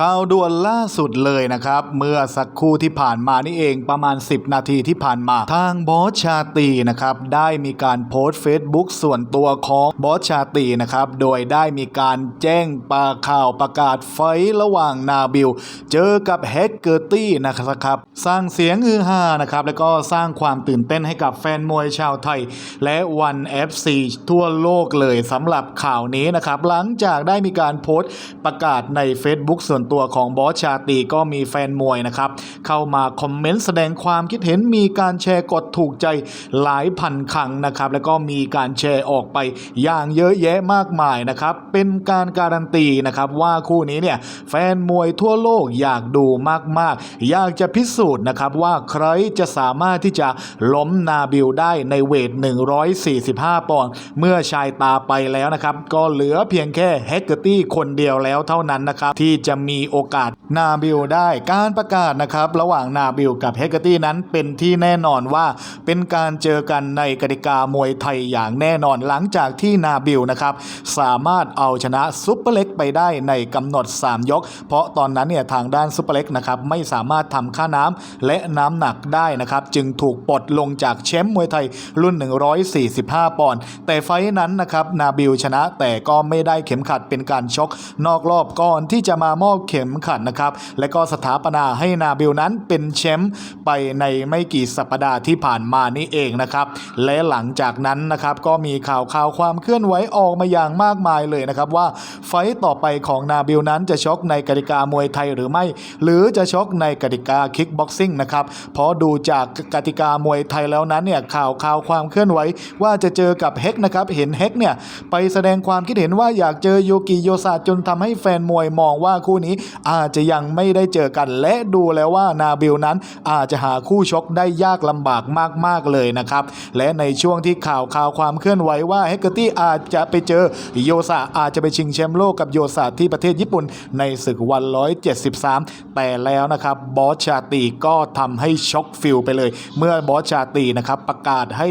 ข่าวด่วนล่าสุดเลยนะครับ เมื่อสักครู่ที่ผ่านมานี่เองประมาณ 10 นาทีที่ผ่านมา ทางบอสชาตีนะครับได้มีการโพสต์ Facebook ส่วนตัวของบอสชาตีนะครับโดยได้มีการแจ้งปาข่าวประกาศไฟระหว่างนาบิล เจอกับแฮกเกอร์ตี้นะครับสร้างเสียงฮือฮานะครับแล้วก็สร้างความตื่นเต้นให้กับแฟนมวยชาวไทย และวัน FC ทั่วโลกเลยสำหรับข่าวนี้นะครับหลังจากได้มีการโพสต์ประกาศใน Facebook ส่วนตัวของบอสชาตรีก็มีแฟนมวยนะครับ เข้ามาคอมเมนต์แสดงความคิดเห็นมีการแชร์กดถูกใจหลายพันครั้งนะครับ แล้วก็มีการแชร์ออกไปอย่างเยอะแยะมากมายนะครับ เป็นการการันตีนะครับว่าคู่นี้เนี่ยแฟนมวยทั่วโลกอยากดูมากๆ อยากจะพิสูจน์นะครับว่าใครจะสามารถที่จะล้มนาบิลได้ในเวท 145 ปอนด์เมื่อชายตาไปแล้วนะครับ ก็เหลือเพียงแค่แฮกเกอร์ตี้คนเดียวแล้วเท่านั้นนะครับ ที่จะมีีโอกาสนาบิลได้การประกาศนะครับ ระหว่างนาบิลกับแฮกเกอร์ตี้นั้นเป็นที่แน่นอนว่าเป็นการเจอกันในกติกามวยไทยอย่างแน่นอนหลังจากที่นาบิลนะครับสามารถเอาชนะซุปเปอร์เล็กไปได้ในกำหนด 3 ยก เพราะตอนนั้นเนี่ยทางด้านซุปเปอร์เล็กนะครับไม่สามารถทำค่าน้ำและน้ำหนักได้นะครับจึงถูกปลดลงจากแชมป์มวยไทยรุ่น 145 ปอนด์แต่ไฟท์นั้นนะครับนาบิลชนะแต่ก็ไม่ได้เข็มขัดเป็นการชกนอกรอบก่อนที่จะมามอบเข็มขัดนะครับ และก็สถาปนาให้นาบิลนั้นเป็นแชมป์ไปในไม่กี่สัปดาห์ที่ผ่านมานี่เองนะครับ และหลังจากนั้นนะครับก็มีข่าวข่าวความเคลื่อนไหวออกมาอย่างมากมายเลยนะครับว่าไฟต์ต่อไปของนาบิลนั้นจะชกในกติกามวยไทยหรือไม่ หรือจะชกในกติกาคิกบ็อกซิ่งนะครับเพราะดูจากกติกามวยไทยแล้วนั้นเนี่ยข่าวข่าวความเคลื่อนไหวว่าจะเจอกับเฮกนะครับเห็นเฮกเนี่ยไปแสดงความคิดเห็นว่าอยากเจอโยกิโยซาจนทำให้แฟนมวยมองว่าคู่นี้อาจจะยังไม่ได้เจอกันและดูแล้วว่านาบิลนั้นอาจจะหาคู่ชกได้ยากลำบากมาก ๆ เลยนะครับ และในช่วงที่ข่าวข่าวความเคลื่อนไหวว่าเฮกเกอร์ตี้อาจจะไปเจอโยซาอาจจะไปชิงแชมป์โลกกับโยซาที่ประเทศญี่ปุ่นในศึกวัน 173 แต่แล้วนะครับบอสชาตีก็ทำให้ช็อกฟิลไปเลย เมื่อบอสชาตีนะครับประกาศให้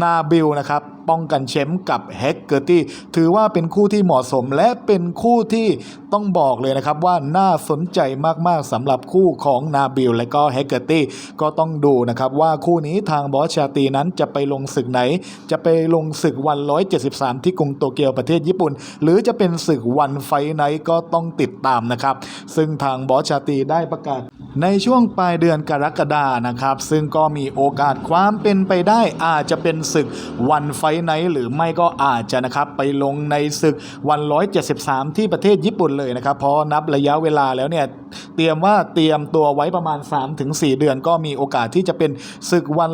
นาบิลนะครับ ป้องกันแชมป์กับแฮกเกอร์ตี้ถือว่าเป็นคู่ที่เหมาะสมและเป็นคู่ที่ต้องบอกเลยนะครับว่าน่าสนใจมากๆสำหรับคู่ของนาบิลและก็แฮกเกอร์ตี้ก็ต้องดูนะครับว่าคู่นี้ทางบอสชาตีนั้นจะไปลงศึกไหน จะไปลงศึกวัน 173 ที่กรุงโตเกียวประเทศญี่ปุ่น หรือจะเป็นศึกวันไฟไนก็ต้องติดตามนะครับ ซึ่งทางบอสชาตีได้ประกาศในช่วงปลายเดือนกรกฎานะครับ ซึ่งก็มีโอกาสความเป็นไปได้อาจจะเป็นศึกวันไฟไนท์หรือไม่ก็อาจจะนะครับไปลงในศึกวัน 173 ที่ประเทศญี่ปุ่นเลยนะครับ เพราะนับระยะเวลาแล้วเนี่ยเตรียมว่าเตรียมตัวไว้ประมาณ 3-4 เดือนก็มีโอกาสที่จะเป็นศึกวัน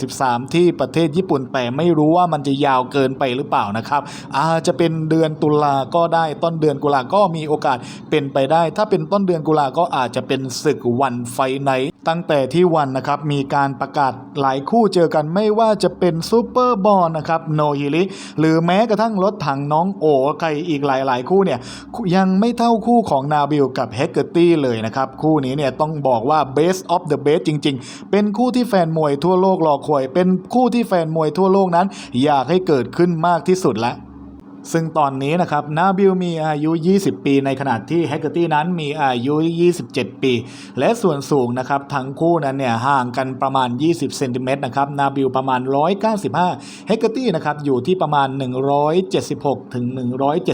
173 ที่ประเทศญี่ปุ่น แต่ไม่รู้ว่ามันจะยาวเกินไปหรือเปล่านะครับ อาจจะเป็นเดือนตุลาก็ได้ต้นเดือนกุลาก็มีโอกาสเป็นไปได้ ถ้าเป็นต้นเดือนกุลาก็อาจจะเป็นศึกวันไฟไนท์ตั้งแต่ที่วันนะครับมีการประกาศหลายคู่เจอกันไม่ว่าจะเป็นซูเปอร์บอลนะครับโนฮิริหรือแม้กระทั่งรถถังน้องโอใครอีกหลาย ๆ คู่เนี่ยยังไม่เท่าคู่ของนาบิลกับแฮกเกอร์ตี้เลยนะครับ คู่นี้เนี่ยต้องบอกว่า best of the best จริง ๆ เป็นคู่ที่แฟนมวยทั่วโลกรอคอย เป็นคู่ที่แฟนมวยทั่วโลกนั้น อยากให้เกิดขึ้นมากที่สุดละ ซึ่งตอนนี้นะครับนาบิลมีอายุ 20 ปี ในขณะที่แฮกเกอร์ตี้นั้นมีอายุ 27 ปี และส่วนสูงนะครับทั้งคู่นั้นเนี่ยห่างกันประมาณ 20 เซนติเมตรนะครับนาบิลประมาณ 195แฮกเกอร์ตี้นะครับอยู่ที่ประมาณ 176 ถึง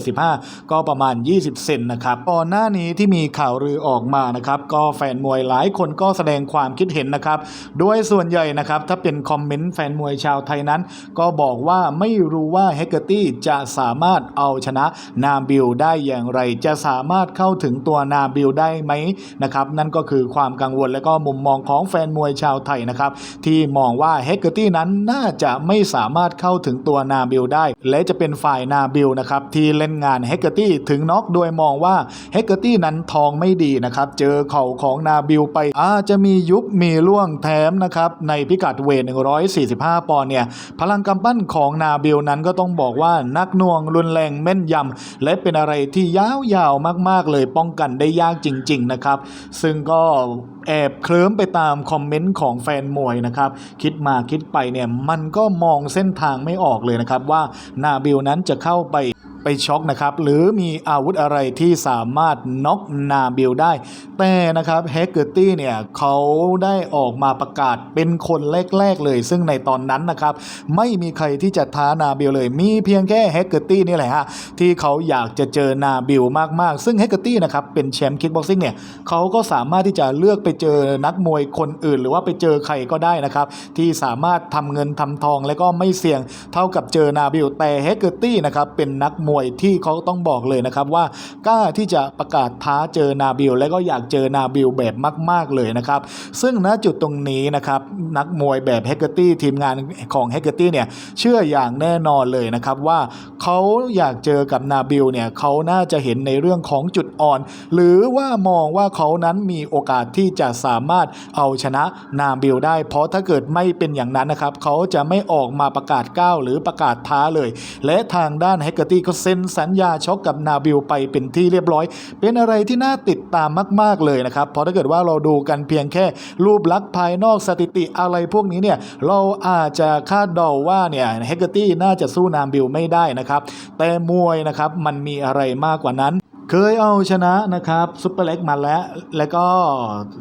175 ก็ประมาณ 20 เซนนะครับก่อนหน้านี้ที่มีข่าวลือออกมานะครับก็แฟนมวยหลายคนก็แสดงความคิดเห็นนะครับโดยส่วนใหญ่นะครับถ้าเป็นคอมเมนต์แฟนมวยชาวไทยนั้น ก็บอกว่าไม่รู้ว่าแฮกเกอร์ตี้จะสาามารถเอาชนะนาบิลได้อย่างไร จะสามารถเข้าถึงตัวนาบิลได้ไหมนะครับนั่นก็คือความกังวลและก็มุมมองของแฟนมวยชาวไทยนะครับที่มองว่าแฮกเกอร์ตี้นั้นน่าจะไม่สามารถเข้าถึงตัวนาบิลได้ และจะเป็นฝ่ายนาบิลนะครับที่เล่นงานแฮกเกอร์ตี้ถึงน็อกโดยมองว่าแฮกเกอร์ตี้นั้นทองไม่ดีนะครับเจอเข่าของนาบิลไปอาจจะมียุบมีล่วงแถมนะครับในพิกัดเวท 145 ปอนด์เนี่ยพลังกำปั้นของนาบิลนั้นก็ต้องบอกว่านักน่วงรุนแรงแม่นยำและเป็นอะไรที่ยาวๆมากๆเลยป้องกันได้ยากจริง ๆ นะครับ ซึ่งก็แอบเคลิ้มไปตามคอมเมนต์ของแฟนมวยนะครับ คิดมาคิดไปเนี่ยมันก็มองเส้นทางไม่ออกเลยนะครับ ว่านาบิลนั้นจะเข้าไป ไปช็อกนะครับ หรือมีอาวุธอะไรที่สามารถน็อกนาบิลได้ แต่นะครับแฮกเกอร์ตี้เนี่ยเขาได้ออกมาประกาศเป็นคนแรกๆเลย ซึ่งในตอนนั้นนะครับไม่มีใครที่จะท้านาบิลเลย มีเพียงแค่แฮกเกอร์ตี้นี่แหละฮะที่เขาอยากจะเจอนาบิลมากๆ ซึ่งแฮกเกอร์ตี้นะครับเป็นแชมป์คิกบ็อกซิ่งเนี่ยเขาก็สามารถที่จะเลือกไปเจอนักมวยคนอื่น หรือว่าไปเจอใครก็ได้นะครับที่สามารถทำเงินทำทองและก็ไม่เสี่ยงเท่ากับเจอนาบิลแต่แฮกเกอร์ตี้นะครับเป็นนักมวยวยที่เขาต้องบอกเลยนะครับว่ากล้าที่จะประกาศท้าเจอนาบิลและก็อยากเจอนาบิลแบบมาก ๆเลยนะครับ ซึ่งณจุดตรงนี้นะครับนักมวยแบบแฮกเกอร์ตี้ทีมงานของแฮกเกอร์ตี้เนี่ยเชื่ออย่างแน่นอนเลยนะครับว่าเขาอยากเจอกับนาบิลเนี่ยเขาน่าจะเห็นในเรื่องของจุดอ่อน หรือว่ามองว่าเขานั้นมีโอกาสที่จะสามารถเอาชนะนาบิลได้ เพราะถ้าเกิดไม่เป็นอย่างนั้นนะครับเขาจะไม่ออกมาประกาศก้าวหรือประกาศท้าเลย และทางด้านแฮกเกอร์ตี้ก็เซ็นสัญญาช็อกกับนาบิลไปเป็นที่เรียบร้อย เป็นอะไรที่น่าติดตามมาก ๆ เลยนะครับ เพราะถ้าเกิดว่าเราดูกันเพียงแค่รูปลักษณ์ภายนอกสถิติอะไรพวกนี้เนี่ยเราอาจจะคาดเดาว่าเนี่ยแฮกเกอร์ตี้น่าจะสู้นาบิลไม่ได้นะครับ แต่มวยนะครับมันมีอะไรมากกว่านั้น เคยเอาชนะนะครับซุปเปอร์เล็กมาแล้ว แล้วก็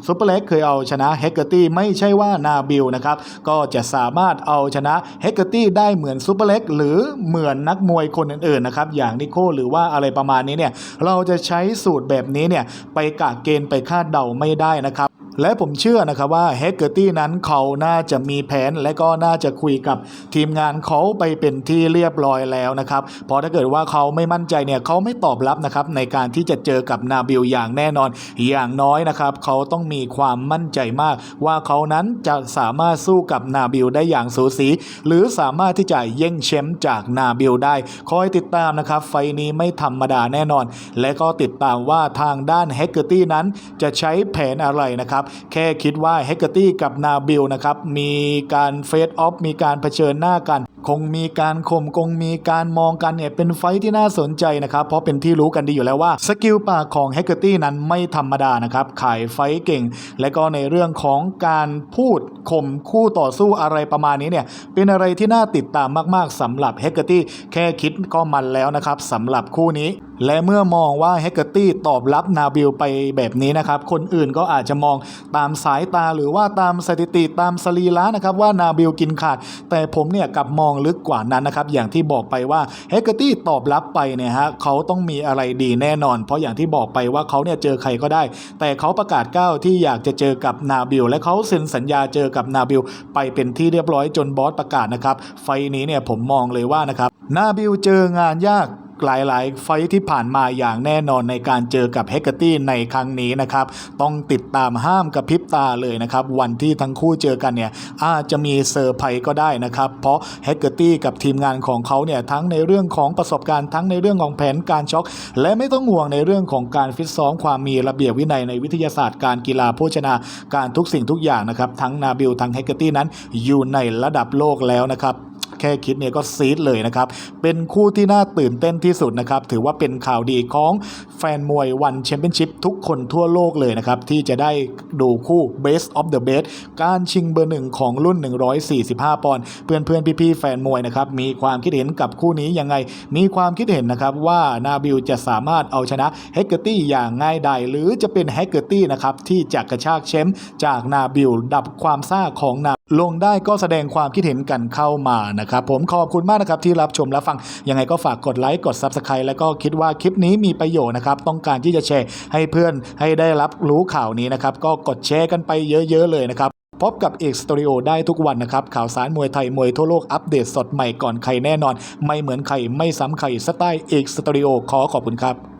ซุปเปอร์เล็กเคยเอาชนะเฮกเกอร์ตี้ไม่ใช่ว่านาบิลนะครับ ก็จะสามารถเอาชนะเฮกเกอร์ตี้ได้เหมือนซุปเปอร์เล็กหรือเหมือนนักมวยคนอื่นๆนะครับ อย่างนิโคหรือว่าอะไรประมาณนี้เนี่ย เราจะใช้สูตรแบบนี้เนี่ย ไปกะเกณฑ์ไปคาดเดาไม่ได้นะครับ และผมเชื่อนะครับว่าเฮกเกอร์ตี้นั้นเขาน่าจะมีแผนและก็น่าจะคุยกับทีมงานเขาไปเป็นที่เรียบร้อยแล้วนะครับเพราะถ้าเกิดว่าเขาไม่มั่นใจเนี่ยเขาไม่ตอบรับนะครับในการที่จะเจอกับนาบิลอย่างแน่นอน อย่างน้อยนะครับเขาต้องมีความมั่นใจมาก ว่าเขานั้นจะสามารถสู้กับนาบิลได้อย่างสูสี หรือสามารถที่จะแย่งแชมป์จากนาบิลได้คอยติดตามนะครับไฟนี้ไม่ธรรมดาแน่นอน และก็ติดตามว่าทางด้านเฮกเกอร์ตี้นั้นจะใช้แผนอะไรนะครับแค่คิดว่าเฮกเกอร์ตี้กับนาบิลนะครับมีการเฟสออฟมีการเผชิญหน้ากัน คงมีการข่มคงมีการมองกันเนี่ยเป็นไฟที่น่าสนใจนะครับเพราะเป็นที่รู้กันดีอยู่แล้วว่าสกิลปากของเฮกเกอร์ตี้นั้นไม่ธรรมดานะครับขายไฟเก่ง และก็ในเรื่องของการพูดข่มคู่ต่อสู้อะไรประมาณนี้เนี่ยเป็นอะไรที่น่าติดตามมากๆสำหรับเฮกเกอร์ตี้แค่คิดก็มันแล้วนะครับสำหรับคู่นี้ และเมื่อมองว่าเฮกเกอร์ตี้ตอบรับนาบิลไปแบบนี้นะครับคนอื่นก็อาจจะมองตามสายตาหรือว่าตามสถิติตามสรีระนะครับว่านาบิลกินขาด แต่ผมเนี่ยกลับมองลึกกว่านั้นนะครับอย่างที่บอกไปว่าเฮกเกอร์ตี้ตอบรับไปเนี่ยฮะเขาต้องมีอะไรดีแน่นอน เพราะอย่างที่บอกไปว่าเขาเนี่ยเจอใครก็ได้ แต่เขาประกาศก้าวที่อยากจะเจอกับนาบิลและเขาเซ็นสัญญาเจอกับนาบิลไปเป็นที่เรียบร้อยจนบอสประกาศนะครับไฟล์นี้เนี่ยผมมองเลยว่านะครับนาบิลเจองานยาก หลายๆ ไฟที่ผ่านมาอย่างแน่นอนในการเจอกับเฮกเกอร์ตี้ในครั้งนี้นะครับ ต้องติดตามห้ามกับพริบตาเลยนะครับ วันที่ทั้งคู่เจอกันเนี่ยอาจจะมีเซอร์ไพรส์ก็ได้นะครับ เพราะเฮกเกอร์ตี้กับทีมงานของเขาเนี่ยทั้งในเรื่องของประสบการณ์ทั้งในเรื่องของแผนการช็อคและไม่ต้องห่วงในเรื่องของการฟิตซ้อมความมีระเบียบวินัยในวิทยาศาสตร์การกีฬาโภชนาการทุกสิ่งทุกอย่างนะครับทั้งนาบิลทั้งเฮกเกอร์ตี้นั้นอยู่ในระดับโลกแล้วนะครับ ค่คิดเนี่ยก็ซีดเลยนะครับ เป็นคู่ที่น่าตื่นเต้นที่สุดนะครับ ถือว่าเป็นข่าวดีของแฟนมวยวันแชมเปี้ยนชิพทุกคนทั่วโลกเลยนะครับ ที่จะได้ดูคู่ Best of the Best การชิงเบอร์หนึ่งของรุ่น 145 ปอนด์เพื่อนเพื่อนพี่ๆแฟนมวยนะครับ มีความคิดเห็นกับคู่นี้ยังไง มีความคิดเห็นนะครับว่านาบิลจะสามารถเอาชนะเฮกเกอร์ตี้อย่างง่ายดายหรือจะเป็นเฮกเกอร์ตี้นะครับที่จะกระชากแชมป์จากนาบิลดับความซ่าของนาลงได้ก็แสดงความคิดเห็นกันเข้ามานะครับนะครับผมขอบคุณมากนะครับที่รับชมและฟังยังไงก็ฝากกดไลค์กด Subscribe แล้วก็คิดว่าคลิปนี้มีประโยชน์นะครับต้องการที่จะแชร์ให้เพื่อนให้ได้รับรู้ข่าวนี้นะครับก็กดแชร์กันไปเยอะๆเลยนะครับพบกับเอกสตูดิโอได้ทุกวันนะครับ ข่าวสารมวยไทย มวยทั่วโลกอัปเดตสดใหม่ก่อนใครแน่นอน ไม่เหมือนใคร ไม่ซ้ำใครสไตล์เอกสตูดิโอขอขอบคุณครับ